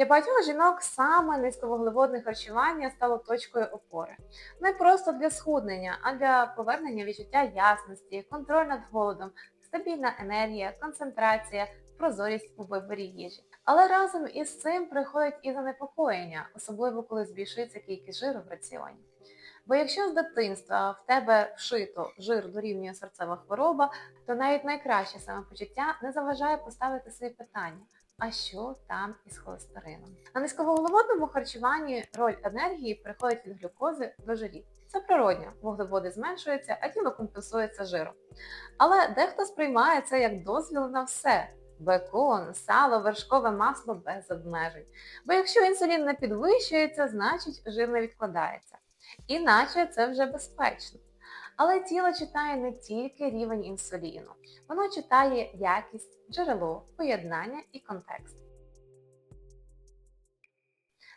Для багатьох жінок саме низьковуглеводне харчування стало точкою опори. Не просто для схуднення, а для повернення відчуття ясності, контроль над голодом, стабільна енергія, концентрація, прозорість у виборі їжі. Але разом із цим приходить і занепокоєння, особливо коли збільшується кількість жиру в раціоні. Бо якщо з дитинства в тебе вшито жир дорівнює серцева хвороба, то навіть найкраще самопочуття не заважає поставити собі питання, а що там із холестерином. На низьковуглеводному харчуванні роль енергії переходить від глюкози до жирів. Це природньо, вуглеводи зменшуються, а тіло компенсується жиром. Але дехто сприймає це як дозвіл на все. Бекон, сало, вершкове масло без обмежень. Бо якщо інсулін не підвищується, значить жир не відкладається. Іначе це вже безпечно. Але тіло читає не тільки рівень інсуліну, воно читає якість, джерело, поєднання і контекст.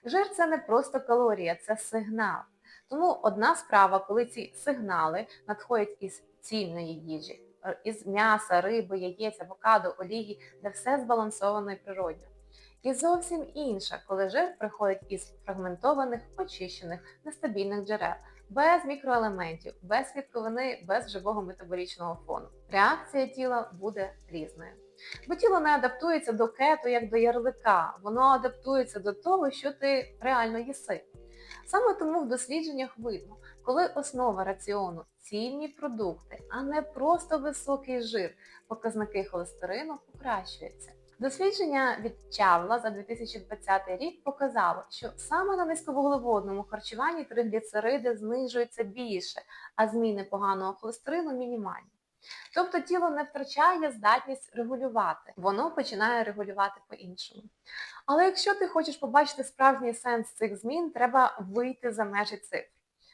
Жир це не просто калорія, це сигнал. Тому одна справа, коли ці сигнали надходять із цільної їжі, е, із м'яса, риби, яєць, авокадо, олії, де все збалансовано і природньо. І зовсім інша, коли жир приходить із фрагментованих, очищених, нестабільних джерел, без мікроелементів, без клітковини, без живого метаболічного фону. Реакція тіла буде різною. Бо тіло не адаптується до кету як до ярлика, воно адаптується до того, що ти реально їси. Саме тому в дослідженнях видно, коли основа раціону цільні продукти, а не просто високий жир, показники холестерину покращуються. Дослідження від Чавла за 2020 рік показало, що саме на низьковуглеводному харчуванні тригліцериди знижуються більше, а зміни поганого холестерину мінімальні. Тобто тіло не втрачає здатність регулювати, воно починає регулювати по-іншому. Але якщо ти хочеш побачити справжній сенс цих змін, треба вийти за межі цифр.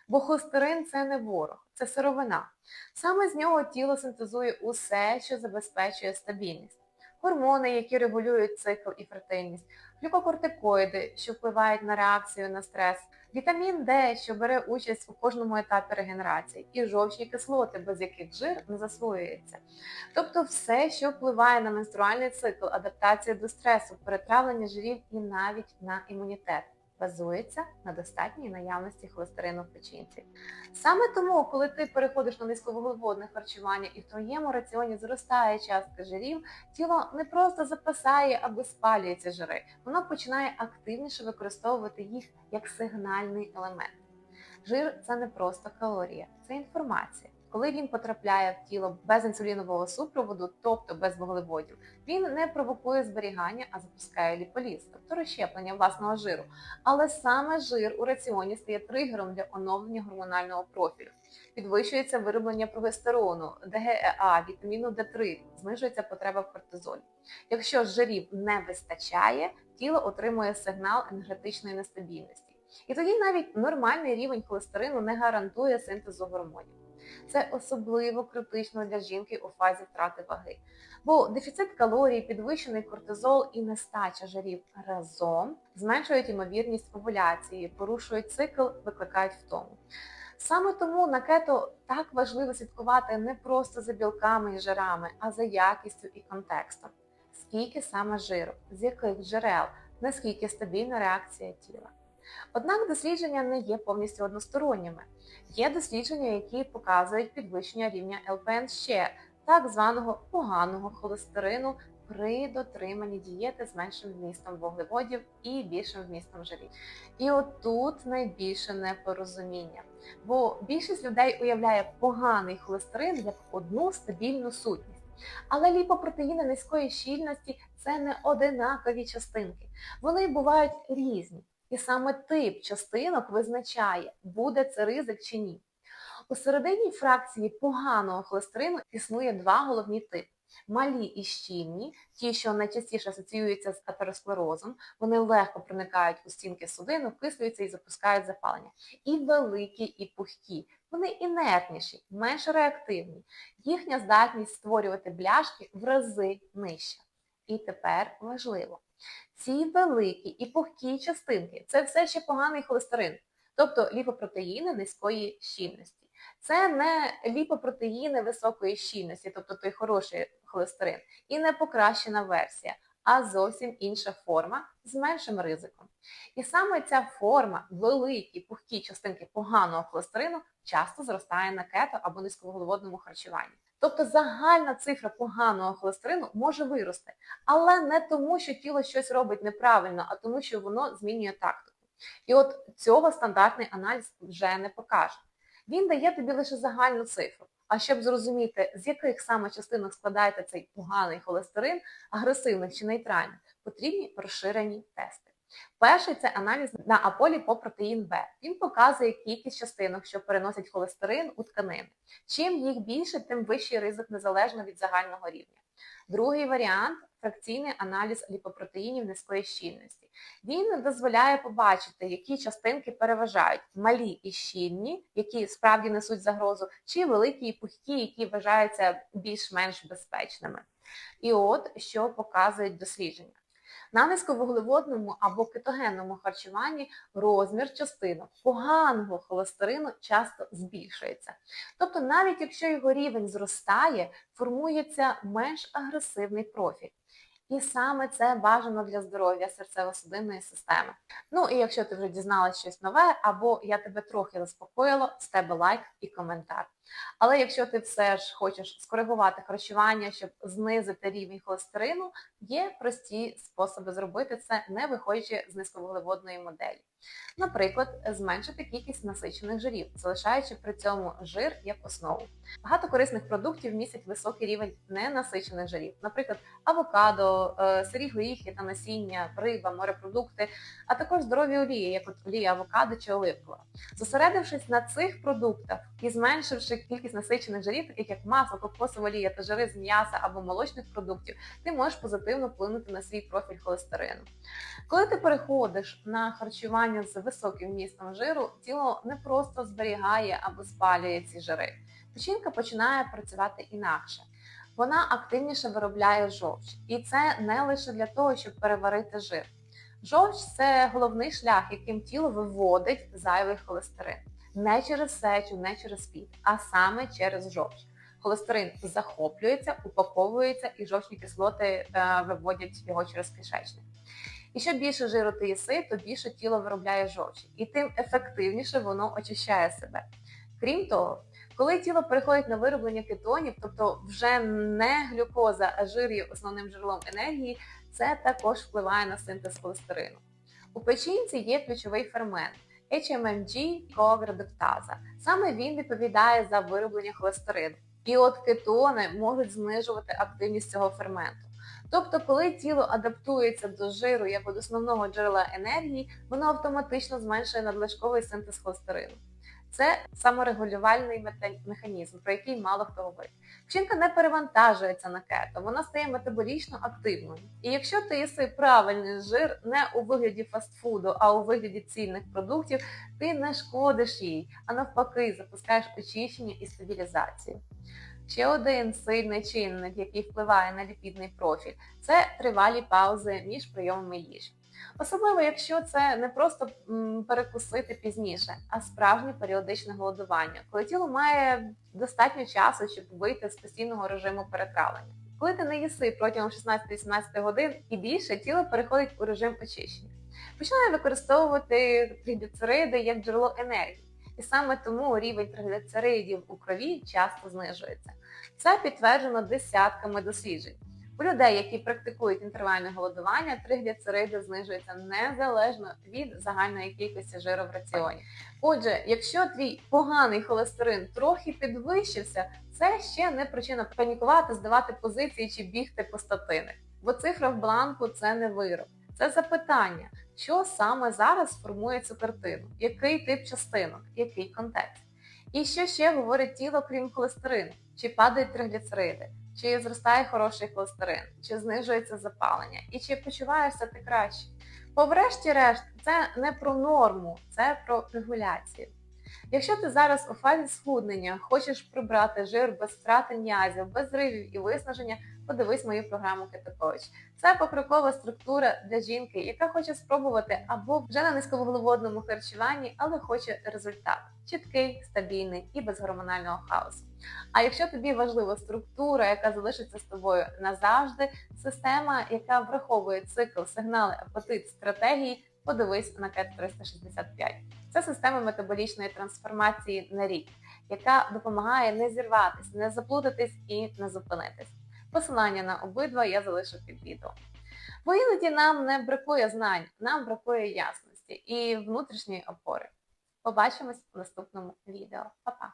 Бо холестерин це не ворог, це сировина. Саме з нього тіло синтезує усе, що забезпечує стабільність гормони, які регулюють цикл і фертильність, глюкокортикоїди, що впливають на реакцію на стрес, вітамін Д, що бере участь у кожному етапі регенерації, і жовчні кислоти, без яких жир не засвоюється. Тобто все, що впливає на менструальний цикл, адаптацію до стресу, перетравлення жирів і навіть на імунітет базується на достатній наявності холестерину в печінці. Саме тому, коли ти переходиш на низьковуглеводне харчування і в твоєму раціоні зростає частка жирів, тіло не просто запасає або спалює ці жири, воно починає активніше використовувати їх як сигнальний елемент. Жир це не просто калорія, це інформація. Коли він потрапляє в тіло без інсулінового супроводу, тобто без вуглеводів, він не провокує зберігання, а запускає ліполіз, тобто розщеплення власного жиру. Але саме жир у раціоні стає тригером для оновлення гормонального профілю. Підвищується вироблення прогестерону, ДГЕА, вітаміну Д3, знижується потреба в кортизолі. Якщо жирів не вистачає, тіло отримує сигнал енергетичної нестабільності. І тоді навіть нормальний рівень холестерину не гарантує синтезу гормонів. Це особливо критично для жінки у фазі втрати ваги. Бо дефіцит калорій, підвищений кортизол і нестача жирів разом зменшують ймовірність овуляції, порушують цикл, викликають втому. Саме тому на кето так важливо слідкувати не просто за білками і жирами, а за якістю і контекстом. Скільки саме жиру, з яких джерел, наскільки стабільна реакція тіла. Однак дослідження не є повністю односторонніми. Є дослідження, які показують підвищення рівня ЛПН ще так званого поганого холестерину при дотриманні дієти з меншим вмістом вуглеводів і більшим вмістом жирів. І отут найбільше непорозуміння. Бо більшість людей уявляє поганий холестерин як одну стабільну сутність. Але ліпопротеїни низької щільності це не одинакові частинки. Вони бувають різні. І саме тип частинок визначає, буде це ризик чи ні. У серединній фракції поганого холестерину існує два головні типи. Малі і щільні, ті, що найчастіше асоціюються з атеросклерозом, вони легко проникають у стінки судин, окислюються і запускають запалення. І великі, і пухкі. Вони інертніші, менш реактивні. Їхня здатність створювати бляшки в рази нижча. І тепер важливо. Ці великі і пухкі частинки це все ще поганий холестерин, тобто ліпопротеїни низької щільності. Це не ліпопротеїни високої щільності, тобто той хороший холестерин, і не покращена версія, а зовсім інша форма з меншим ризиком. І саме ця форма, великі пухкі частинки поганого холестерину, часто зростає на кето або низьковуглеводному харчуванні. Тобто загальна цифра поганого холестерину може вирости, але не тому, що тіло щось робить неправильно, а тому, що воно змінює тактику. І от цього стандартний аналіз вже не покаже. Він дає тобі лише загальну цифру. А щоб зрозуміти, з яких саме частинок складається цей поганий холестерин, агресивних чи нейтральних, потрібні розширені тести. Перший це аналіз на аполі по протеїн Б. Він показує кількість частинок, що переносять холестерин у тканини. Чим їх більше, тим вищий ризик незалежно від загального рівня. Другий варіант фракційний аналіз ліпопротеїнів низької щільності. Він дозволяє побачити, які частинки переважають малі і щільні, які справді несуть загрозу, чи великі і пухкі, які вважаються більш-менш безпечними. І от що показують дослідження. На низьковуглеводному або кетогенному харчуванні розмір частинок поганого холестерину часто збільшується. Тобто, навіть якщо його рівень зростає, формується менш агресивний профіль. І саме це бажано для здоров'я серцево-судинної системи. Ну і якщо ти вже дізналась щось нове, або я тебе трохи заспокоїла, з тебе лайк і коментар. Але якщо ти все ж хочеш скоригувати харчування, щоб знизити рівень холестерину, є прості способи зробити це, не виходячи з низьковуглеводної моделі. Наприклад, зменшити кількість насичених жирів, залишаючи при цьому жир як основу. Багато корисних продуктів містять високий рівень ненасичених жирів, наприклад, авокадо, е, сирі горіхи та насіння, риба, морепродукти, а також здорові олії, як от олія авокадо чи оливкова. Зосередившись на цих продуктах і зменшивши кількість насичених жирів, таких як масло, кокосова олія та жири з м'яса або молочних продуктів, ти можеш позитивно вплинути на свій профіль холестерину. Коли ти переходиш на харчування з високим вмістом жиру, тіло не просто зберігає або спалює ці жири. Печінка починає працювати інакше. Вона активніше виробляє жовч. І це не лише для того, щоб переварити жир. Жовч це головний шлях, яким тіло виводить зайвий холестерин. Не через сечу, не через піт, а саме через жовч. Холестерин захоплюється, упаковується і жовчні кислоти е, виводять його через кишечник. І що більше жиру ти їси, то більше тіло виробляє жовчі. І тим ефективніше воно очищає себе. Крім того, коли тіло переходить на вироблення кетонів, тобто вже не глюкоза, а жир є основним джерелом енергії, це також впливає на синтез холестерину. У печінці є ключовий фермент HMMG коагредуктаза. Саме він відповідає за вироблення холестерину. І от кетони можуть знижувати активність цього ферменту. Тобто, коли тіло адаптується до жиру як від основного джерела енергії, воно автоматично зменшує надлишковий синтез холестерину. Це саморегулювальний механізм, про який мало хто говорить. Печінка не перевантажується на кето, вона стає метаболічно активною. І якщо ти їси правильний жир не у вигляді фастфуду, а у вигляді цільних продуктів, ти не шкодиш їй, а навпаки, запускаєш очищення і стабілізацію. Ще один сильний чинник, який впливає на ліпідний профіль, це тривалі паузи між прийомами їжі. Особливо, якщо це не просто перекусити пізніше, а справжнє періодичне голодування, коли тіло має достатньо часу, щоб вийти з постійного режиму перетравлення. Коли ти не їси протягом 16-18 годин і більше, тіло переходить у режим очищення. Починає використовувати триггліцериди як джерело енергії. І саме тому рівень тригліцеридів у крові часто знижується. Це підтверджено десятками досліджень. У людей, які практикують інтервальне голодування, тригліцериди знижуються незалежно від загальної кількості жиру в раціоні. Отже, якщо твій поганий холестерин трохи підвищився, це ще не причина панікувати, здавати позиції чи бігти по статини. Бо цифра в бланку це не вирок. Це запитання, що саме зараз формує цю картину, який тип частинок, який контекст. І що ще говорить тіло, крім холестерину? Чи падають тригліцериди? Чи зростає хороший холестерин, чи знижується запалення, і чи почуваєшся ти краще. Поврешті-решт, це не про норму, це про регуляцію. Якщо ти зараз у фазі схуднення, хочеш прибрати жир без втрати м'язів, без зривів і виснаження, подивись мою програму Кетокоуч. Це покрокова структура для жінки, яка хоче спробувати або вже на низьковуглеводному харчуванні, але хоче результат чіткий, стабільний і без гормонального хаосу. А якщо тобі важлива структура, яка залишиться з тобою назавжди, система, яка враховує цикл, сигнали, апетит, стратегії, подивись на КЕТ 365. Це система метаболічної трансформації на рік, яка допомагає не зірватися, не заплутатись і не зупинитись. Посилання на обидва я залишу під відео. Бо іноді нам не бракує знань, нам бракує ясності і внутрішньої опори. Побачимось в наступному відео. Па-па!